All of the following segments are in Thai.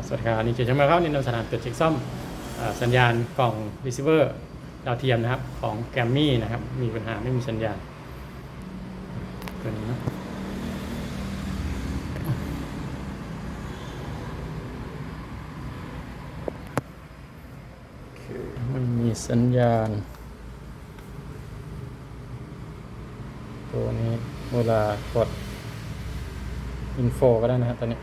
ครับสวัสดีครับนี่เจชมาครับนี่นำสถานตรวจเช็คซ่อมอสัญญาณกล่อง receiver ดาวเทียมนะครับของแกรมมี่นะครับมีปัญหาไม่มีสัญญาณตัวนี้นะไม่มีสัญญาณ ตัวนี้เวลากดอินโฟก็ได้นะครับตอนนี้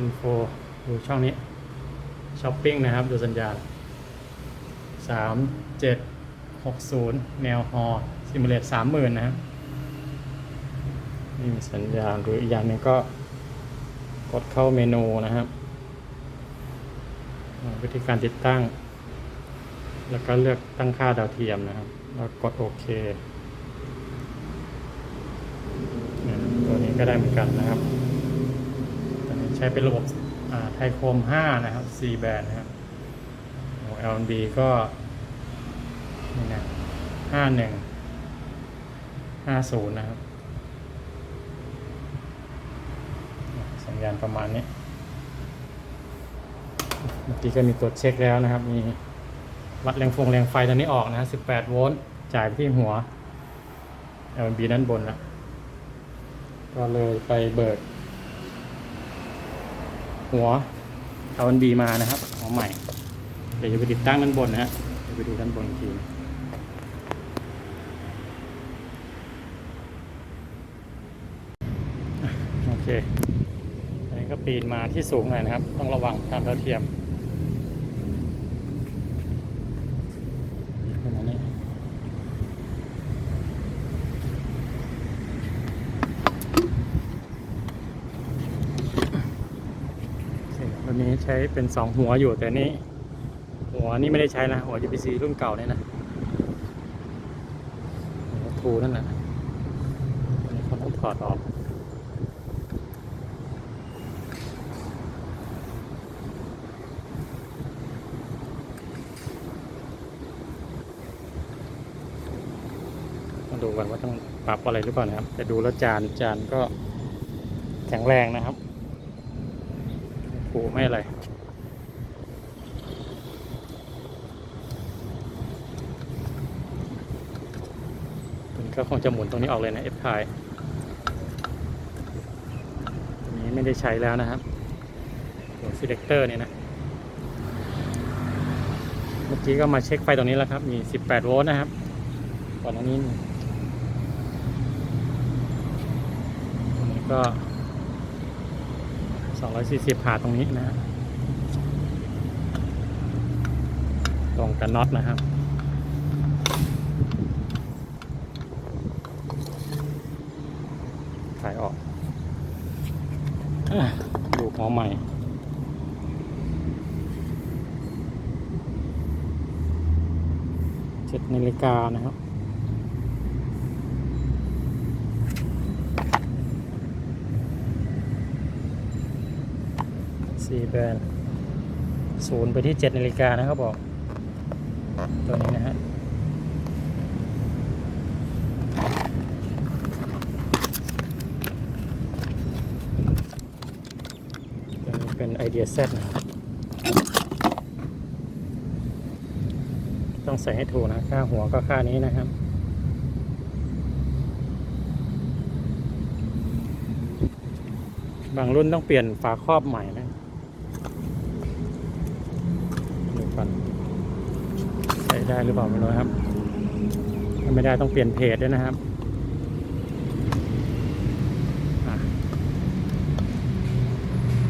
ดอินโฟดูช่องนี้ช้อปปิ้งนะครับ ดูสัญญาณสามเจ็ดหกศูนย์แนวฮอซิมูเลตสามหมื่นนะครับนี่มีสัญญาณหรืออีกอย่างนึงก็กดเข้าเมนูนะครับ วิธีการติดตั้ง แล้วก็เลือกตั้งค่าดาวเทียมนะครับ แล้วกดโอเคตัวนี้ก็ได้เหมือนกันนะครับ ช้เป็นระบบไทโคม 5 นะครับ C แบนนะครับ LNB ก็นี่นะ51 50 นะครับ สัญญาณประมาณนี้ เมื่อกี้ก็มีตรวจเช็คแล้วนะครับ มีวัดแรงฟงแรงไฟตอนนี้ออกนะ18 โวลต์ จ่ายไปที่หัว LNB ด้านบนแล้วก็เลยไปเบิก หัวเอาวันดีมานะครับหัวใหม่ เดี๋ยวจะไปติดตั้งด้านบนนะฮะเดี๋ยวไปดูด้านบนอีกทีโอเคอันนี้ก็ปีนมาที่สูงหน่อยนะครับ ต้องระวังตามดาวเทียม ประมาณนี้ ตัวนี้ใช้เป็นสองหัวอยู่แต่นี่หัวนี่ไม่ได้ใช้นะ หัว UPC รุ่นเก่าเนี่ยนะหัวทูนั่นแหละตัวนี้เขาต้องถอดออกมาดูกันว่าต้องปรับอะไรหรือเปล่านะครับ แต่ดูแล้วจานจานก็แข็งแรงนะครับ ผูไม่อะไรตันก็คงจะหมุนตรงนี้ออกเลยนะ F พายตัวนี้ไม่ได้ใช้แล้วนะครับตัว selector เนี่ยนะ เมื่อกี้ก็มาเช็คไฟตรงนี้แล้วครับ มี 18 โวลต์นะครับ ก่อนหน้านี้ตรงนี้ก็ 240ผ่าตรงนี้นะ ตรงกันน็อตนะครับถ่ายออกดูหัวใหม่เจ็ดนาฬิกานะครับ สี่แบนศูนย์ไปที่เจ็ดนาฬิกานะครับบอก ตัวนี้นะฮะเป็นไอเดียเซตนะครับต้องใส่ให้ถูกนะ ค่าหัวก็ค่านี้นะครับบางรุ่นต้องเปลี่ยนฝาครอบใหม่นะดูก่อนใช้ ได้หรือเปล่าไม่รู้ครับ ถ้าไม่ได้ต้องเปลี่ยนเพจด้วยนะครับ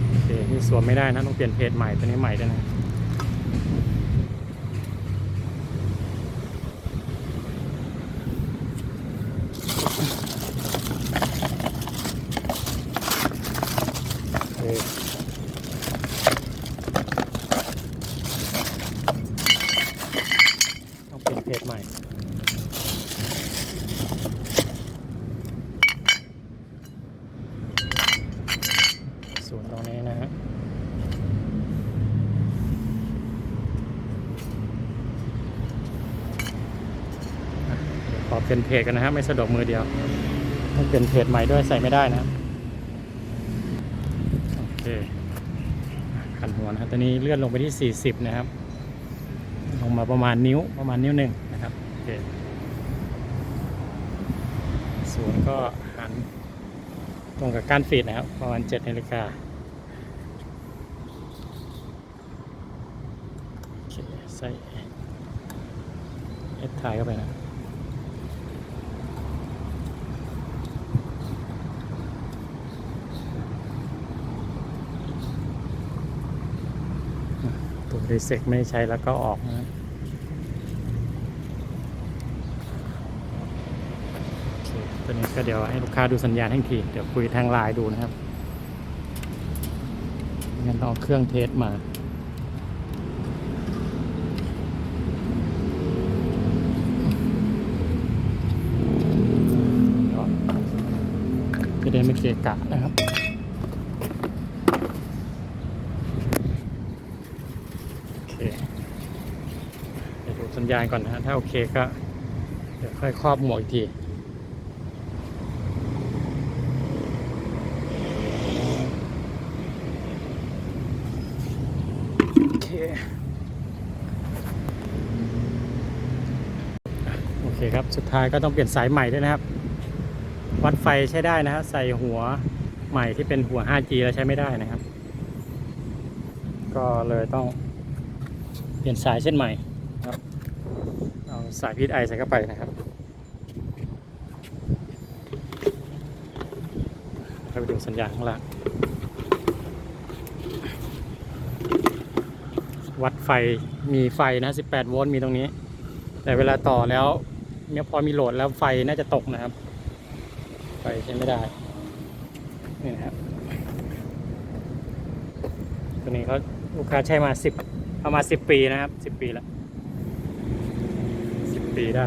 โอเคนี่สวมไม่ได้นะต้องเปลี่ยนเพจใหม่ตัวนี้ใหม่ด้วยนะเออต้องเปลี่ยนเพจใหม่ ส่วนตรงนี้นะฮะขอเป็นเพจกันนะฮะไม่สะดวกมือเดียวต้องเป็นเพจใหม่ด้วยใส่ไม่ได้นะโอเคขันหัวนะครับตอนนี้เลื่อนลงไปที่ 40 นะครับ ลงมาประมาณนิ้วประมาณนิ้วหนึ่งนะครับโอเคส่วนก็ ตรงกับการฟีดนะครับ ประมาณ7นาฬิกาใส่เอสไทยเข้าไปนะตัวรีเซ็กไม่ใช้แล้วก็ออกนะครับโอเค ตอนนี้ก็เดี๋ยวให้ลูกค้าดูสัญญาณให้งที เดี๋ยวคุยทางไลน์ดูนะครับงั้นต้องเอาเครื่องเทสมาจะได้ไม่เกะกะนะครับโอเคเดี๋ยวดูสัญญาณก่อนนะถ้าโอเคก็เดี๋ยวค่อยครอบหมวกอีกที โอเคอะโอเคครับ สุดท้ายก็ต้องเปลี่ยนสายใหม่ด้วยนะครับ วัดไฟใช้ได้นะฮะใส่หัวใหม่ที่เป็นหัว 5G แล้วใช้ไม่ได้นะครับ ก็เลยต้องเปลี่ยนสายเส้นใหม่ครับเอาสายพีทไอใส่เข้าไปนะครับไปดูสัญญาณข้างล่างวัดไฟมีไฟนะ 18 โวลต์มีตรงนี้ แต่เวลาต่อแล้ว เนี่ยพอมีโหลดแล้วไฟน่าจะตกนะครับ ไฟใช้ไม่ได้ นี่นะครับ ตัวนี้เขาลูกค้าใช้มาสิบประมาณสิบปีนะครับสิบปีแล้วสิบปีได้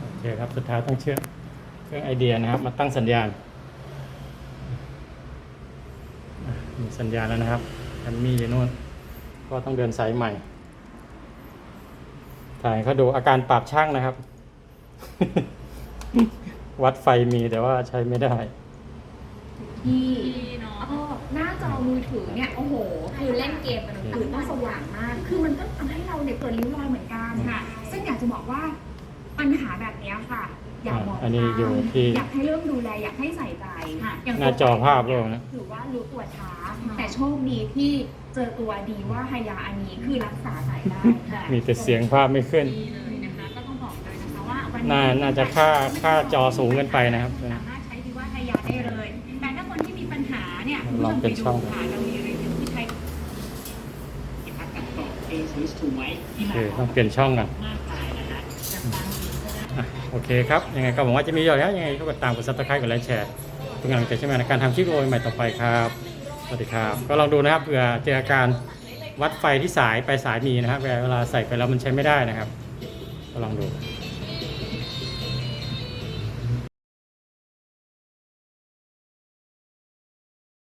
โอเคครับสุดท้ายต้องเชื่อเครื่องไอเดียนะครับ มาตั้งสัญญาณมีสัญญาณแล้วนะครับแอมมี่อยู่นู่นก็ต้องเดินสายใหม่ ถ่ายเขาดูอาการปรับช่างนะครับ วัดไฟมีแต่ว่าใช้ไม่ได้ ที่เนาะเออหน้าจอมือถือเนี่ยโอ้โห คือเล่นเกมมันคือต้องสว่างมาก คือมันก็ทำให้เราเนี่ยเกิดริ้วรอยเหมือนกันค่ะ ซึ่งอยากจะบอกว่าปัญหาแบบเนี้ยค่ะ อยากบอกอันนี้อยู่ที่ อยากให้เริ่มดูแลอยากให้ใส่ใจย่งหน้าจอภาพด้วยนะ ถือว่ารู้ตัวช้า แต่โชคดีที่เจอตัวดีว่าไฮยาอันนี้คือรักษาสายได้ค่ะมีแต่เสียงภาพไม่ขึ้น ดีเลยนะคะก็ต้องบอกเลยนะคะว่าวันน่านี้น่าจะค่าค่าจอสูงเกินไปนะครับ สามารถใช้ดีว่าไฮยาได้เลยแต่ถ้าคนที่มีปัญหาเนี่ยคุณลองผู้ชมเป็นไปช่ดูองค่ะเรามีรีวิวที่ใช้พักกันก่อนเอสวิสทูไว้ที่โอมาเคต้องเปลี่ยนช่องกันมากมายนะคะจะฟังดีก็ได้อะ โอเคครับ ยังไงก็หวังว่าจะมีประโยชน์แล้วยังไงก็กดตามกดซับสไครต์กดไลค์แชร์เป็นกำลังใจใช่ไหมในการทำคลิปวิดีโอใหม่ต่อไปครับสวัสดีครับ ก็ลองดูนะครับเผื่อเจออาการวัดไฟที่สายไปสายมีนะครับเวลาใส่ไปแล้วมันใช้ไม่ได้นะครับ ก็ลองดู